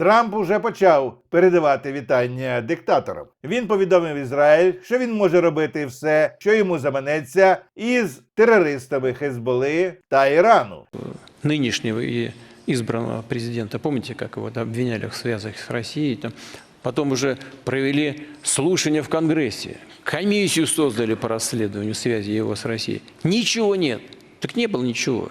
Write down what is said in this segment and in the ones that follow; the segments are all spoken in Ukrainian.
Трамп уже почав передавати вітання диктаторам. Він повідомив Ізраїль, що він може робити все, що йому заманеться, із терористами Хезболи та Ірану. нынешнего и избранного президента. Помните, как его да, обвиняли в с Россией? Там, потом уже провели слушания в Конгрессе, комиссию создали по расследованию связи его с Россией. Ничего нет. Так не было ничего.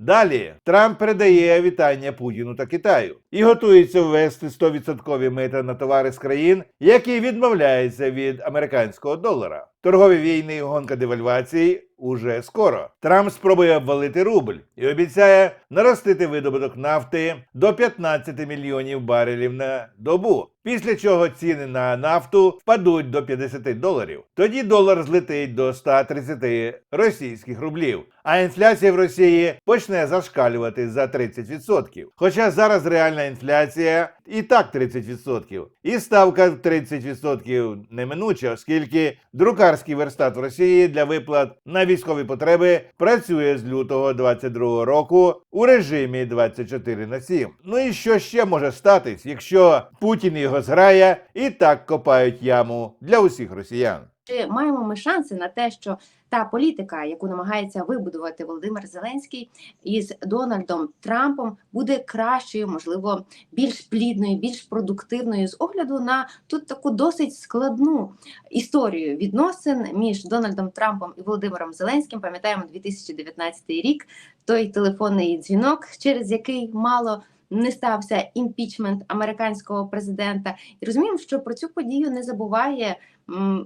Далі Трамп передає вітання Путіну та Китаю і готується ввести 100% мита на товари з країн, які відмовляються від американського долара. Торгові війни і гонка девальвації уже скоро. Трамп спробує обвалити рубль і обіцяє наростити видобуток нафти до 15 мільйонів барелів на добу. Після чого ціни на нафту впадуть до 50 доларів. Тоді долар злетить до 130 російських рублів. А інфляція в Росії почне зашкалювати за 30%. Хоча зараз реальна інфляція і так 30%. І ставка 30% неминуча, оскільки друкарський верстат в Росії для виплат на військові потреби працює з лютого 22 року у режимі 24 на 7. Ну і що ще може статись, якщо Путін і його зграя і так копають яму для усіх росіян? Чи маємо ми шанси на те, що та політика, яку намагається вибудувати Володимир Зеленський із Дональдом Трампом, буде кращою, можливо, більш плідною, більш продуктивною з огляду на тут таку досить складну історію відносин між Дональдом Трампом і Володимиром Зеленським. Пам'ятаємо 2019 рік той телефонний дзвінок, через який мало. Не стався імпічмент американського президента, і розуміємо, що про цю подію не забуває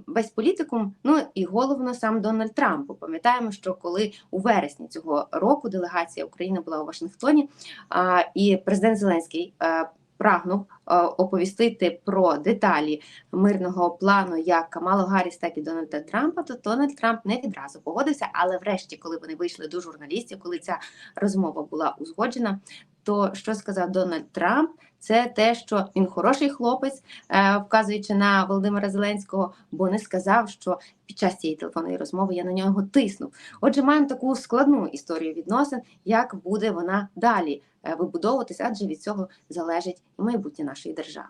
весь політикум, ну і головно сам Дональд Трамп. Пам'ятаємо, що коли у вересні цього року делегація України була у Вашингтоні, і президент Зеленський е, прагнув е, оповістити про деталі мирного плану як Камалу Гарріс, так і Дональда Трампа, то Дональд Трамп не відразу погодився. Але врешті, коли вони вийшли до журналістів, коли ця розмова була узгоджена, то що сказав Дональд Трамп? Це те, що він хороший хлопець, е, вказуючи на Володимира Зеленського, бо не сказав, що під час цієї телефонної розмови я на нього тиснув. Отже, маємо таку складну історію відносин, як буде вона далі е, вибудовуватися, адже від цього залежить і майбутнє нашої держави.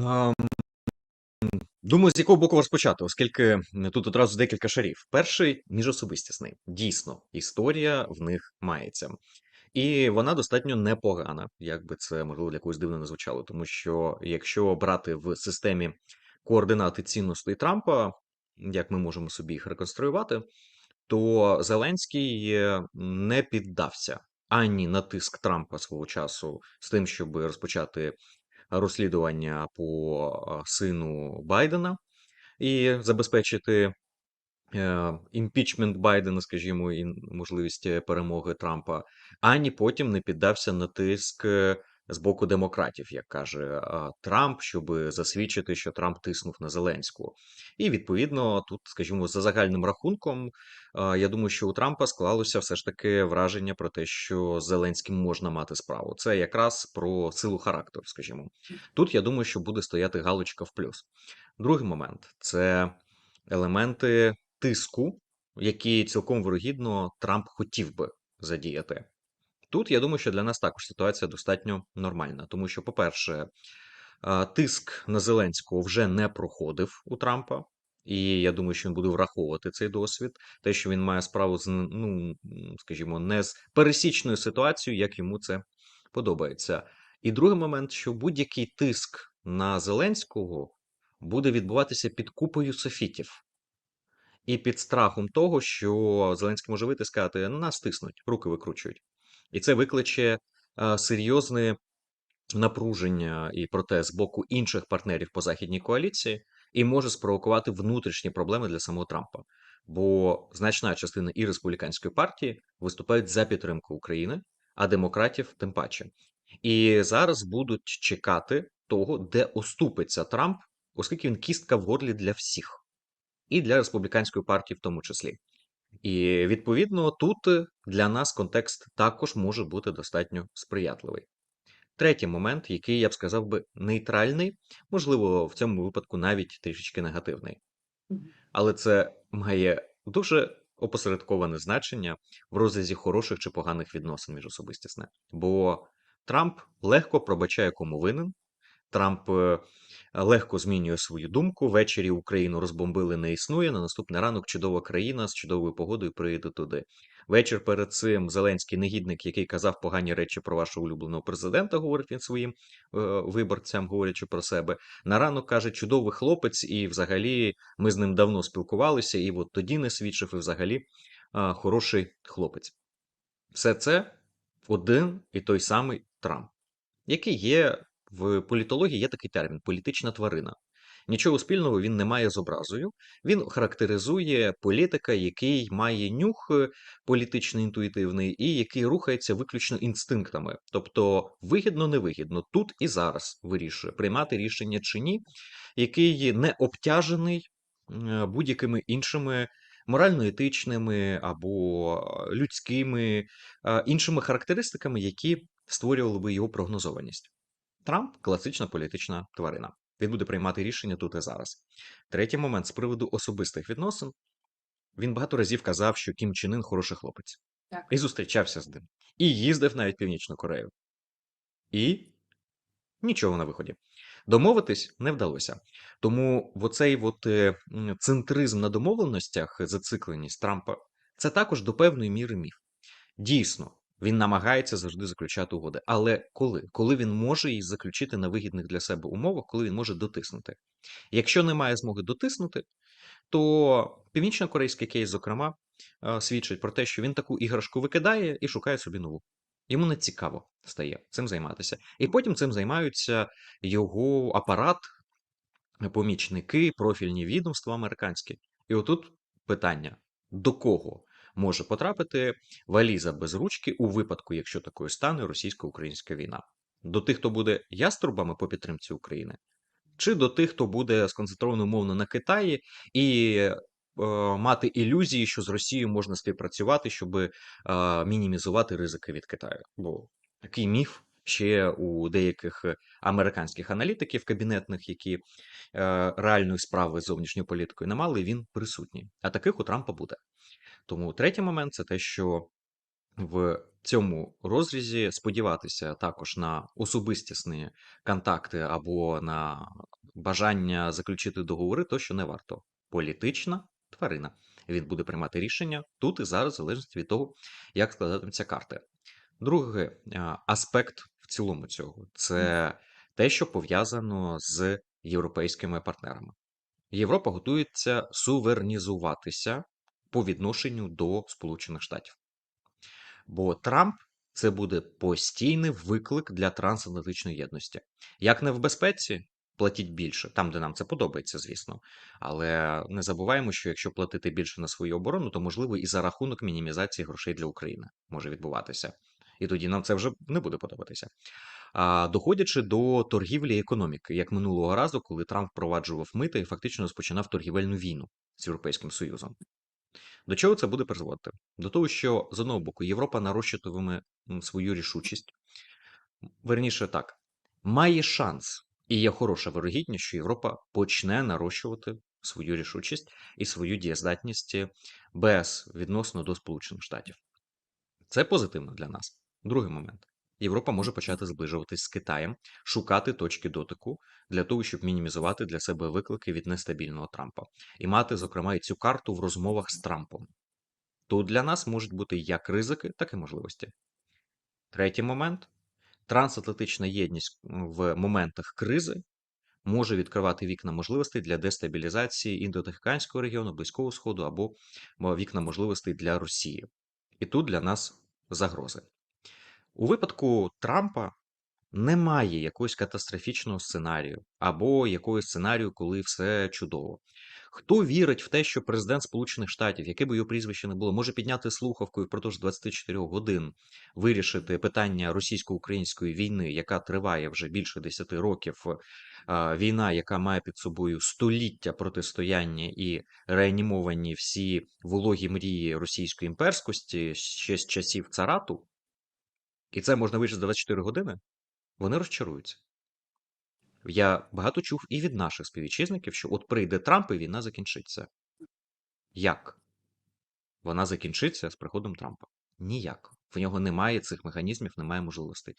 Ам, Думаю, з якого боку розпочати, оскільки тут одразу декілька шарів. Перший міжособистісний. Дійсно, історія в них мається. І вона достатньо непогана, як би це можливо для когось дивно не звучало. Тому що якщо брати в системі координати цінностей Трампа, як ми можемо собі їх реконструювати, то Зеленський е, не піддався ані на тиск Трампа свого часу з тим, щоб розпочати розслідування по сину Байдена і забезпечити е, імпічмент Байдена, скажімо, і можливість е, перемоги Трампа, ані потім не піддався на тиск е, з боку демократів, як каже Трамп, щоб засвідчити, що Трамп тиснув на Зеленського. І відповідно, тут, скажімо, за загальним рахунком, я думаю, що у Трампа склалося все ж таки враження про те, що з Зеленським можна мати справу. Це якраз про силу характеру, скажімо. Тут я думаю, що буде стояти галочка в плюс. Другий момент це елементи тиску, які цілком вирогідно Трамп хотів би задіяти. Тут я думаю, що для нас також ситуація достатньо нормальна, тому що, по-перше, тиск на Зеленського вже не проходив у Трампа. І я думаю, що він буде враховувати цей досвід, те, що він має справу з, ну, скажімо, не з пересічною ситуацією, як йому це подобається. І другий момент, що будь-який тиск на Зеленського буде відбуватися під купою софітів і під страхом того, що Зеленський може вийти і сказати, нас тиснуть, руки викручують. І це викличе е, серйозне напруження і протест з боку інших партнерів по західній коаліції, і може спровокувати внутрішні проблеми для самого Трампа. Бо значна частина і республіканської партії виступають за підтримку України, а демократів тим паче. І зараз будуть чекати того, де оступиться Трамп, оскільки він кістка в горлі для всіх, і для республіканської партії в тому числі. І відповідно тут е, для нас контекст також може бути достатньо сприятливий. Третій момент, який я б сказав би нейтральний, можливо, в цьому випадку навіть трішечки негативний. Але це має дуже опосередковане значення в розрізі хороших чи поганих відносин міжособистісне. Бо Трамп легко пробачає кому винен. Трамп е, легко змінює свою думку. Ввечері Україну розбомбили, не існує. На наступний ранок чудова країна з чудовою погодою приїде туди. Вечір перед цим Зеленський негідник, який казав погані речі про вашого улюбленого президента, говорить він своїм е, виборцям, говорячи про себе. На ранок каже, чудовий хлопець, і взагалі ми з ним давно спілкувалися, і от тоді не свідчив, і взагалі е, хороший хлопець. Все це один і той самий Трамп, який є в політології є такий термін політична тварина. Нічого спільного він не має з образою. Він характеризує політика, який має нюх е, політично-інтуїтивний і який рухається виключно інстинктами. Тобто вигідно, невигідно, тут і зараз вирішує приймати рішення чи ні, який не обтяжений е, будь-якими іншими морально-етичними або е, людськими іншими характеристиками, які створювали би його прогнозованість. Трамп класична політична тварина. Він буде приймати рішення тут і зараз. Третій момент з приводу особистих відносин. Він багато разів казав, що Кім Чен Ын хороший хлопець. Так. І зустрічався з ним. І їздив навіть в Північну Корею. І нічого на виході. Домовитись не вдалося. Тому оцей от, е, центризм на домовленостях, зацикленість Трампа, це також до певної міри міф. Дійсно, він намагається завжди заключати угоди. Але коли? Коли він може їх заключити на вигідних для себе умовах, коли він може дотиснути. Якщо немає змоги дотиснути, то північно-корейський кейс, зокрема, е, свідчить про те, що він таку іграшку викидає і шукає собі нову. Йому не цікаво стає цим займатися. І потім цим займаються його апарат, помічники, профільні відомства американські. І отут питання: до кого може потрапити валіза без ручки у випадку, якщо такою стане російсько-українська війна? До тих, хто буде яструбами по підтримці України, чи до тих, хто буде сконцентрований умовно на Китаї і е, мати ілюзії, що з Росією можна співпрацювати, щоб е, мінімізувати ризики від Китаю? Бо такий міф ще у деяких американських аналітиків кабінетних, які е, реальної справи з зовнішньою політикою не мали, він присутній. А таких у Трампа буде. Тому третій момент це те, що в цьому розрізі сподіватися також на особистісні контакти або на бажання заключити договори, то що не варто. Політична тварина. Він буде приймати рішення тут і зараз, в залежності від того, як складатимуться карти. Другий аспект в цілому цього це те, що пов'язано з європейськими партнерами. Європа готується сувернізуватися по відношенню до Сполучених Штатів. Бо Трамп це буде постійний виклик для трансатлантичної єдності. Як не в безпеці, платіть більше, там, де нам це подобається, звісно. Але не забуваємо, що якщо платити більше на свою оборону, то можливо і за рахунок мінімізації грошей для України може відбуватися. І тоді нам це вже не буде подобатися. А доходячи до торгівлі економіки, як минулого разу, коли Трамп впроваджував мити і фактично розпочинав торгівельну війну з Європейським Союзом. До чого це буде призводити? До того, що з одного боку Європа нарощуватиме свою рішучість. Верніше так, має шанс, і є хороша вирогідність, що Європа почне нарощувати свою рішучість і свою дієздатність без відносно до Сполучених Штатів. Це позитивно для нас. Другий момент. Європа може почати зближуватись з Китаєм, шукати точки дотику для того, щоб мінімізувати для себе виклики від нестабільного Трампа і мати, зокрема, і цю карту в розмовах з Трампом. Тут для нас можуть бути як ризики, так і можливості. Третій момент трансатлантична єдність в моментах кризи може відкривати вікна можливостей для дестабілізації індотихоокеанського регіону, Близького Сходу або вікна можливостей для Росії. І тут для нас загрози. У випадку Трампа немає якогось катастрофічного сценарію або якогось сценарію, коли все чудово. Хто вірить в те, що президент Сполучених Штатів, яке би його прізвище не було, може підняти слухавку і впродовж 24 годин вирішити питання російсько-української війни, яка триває вже більше 10 років, війна, яка має під собою століття протистояння і реанімовані всі вологі мрії російської імперськості ще з часів царату, і це можна вирішити за 24 години, вони розчаруються. Я багато чув і від наших співвітчизників, що от прийде Трамп і війна закінчиться. Як? Вона закінчиться з приходом Трампа. Ніяк. В нього немає цих механізмів, немає можливостей.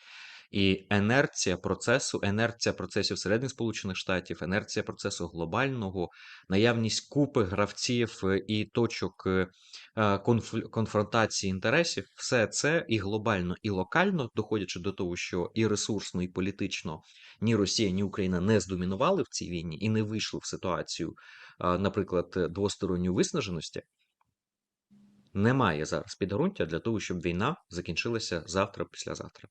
І інерція процесу, інерція процесів всередині Сполучених Штатів, інерція процесу глобального, наявність купи гравців е, і точок е, конфронтації інтересів, все це і глобально, і локально, доходячи до того, що і ресурсно, і політично ні Росія, ні Україна не здомінували в цій війні і не вийшли в ситуацію, наприклад, е, двосторонньої виснаженості. Немає зараз підґрунтя для того, щоб війна закінчилася завтра, післязавтра.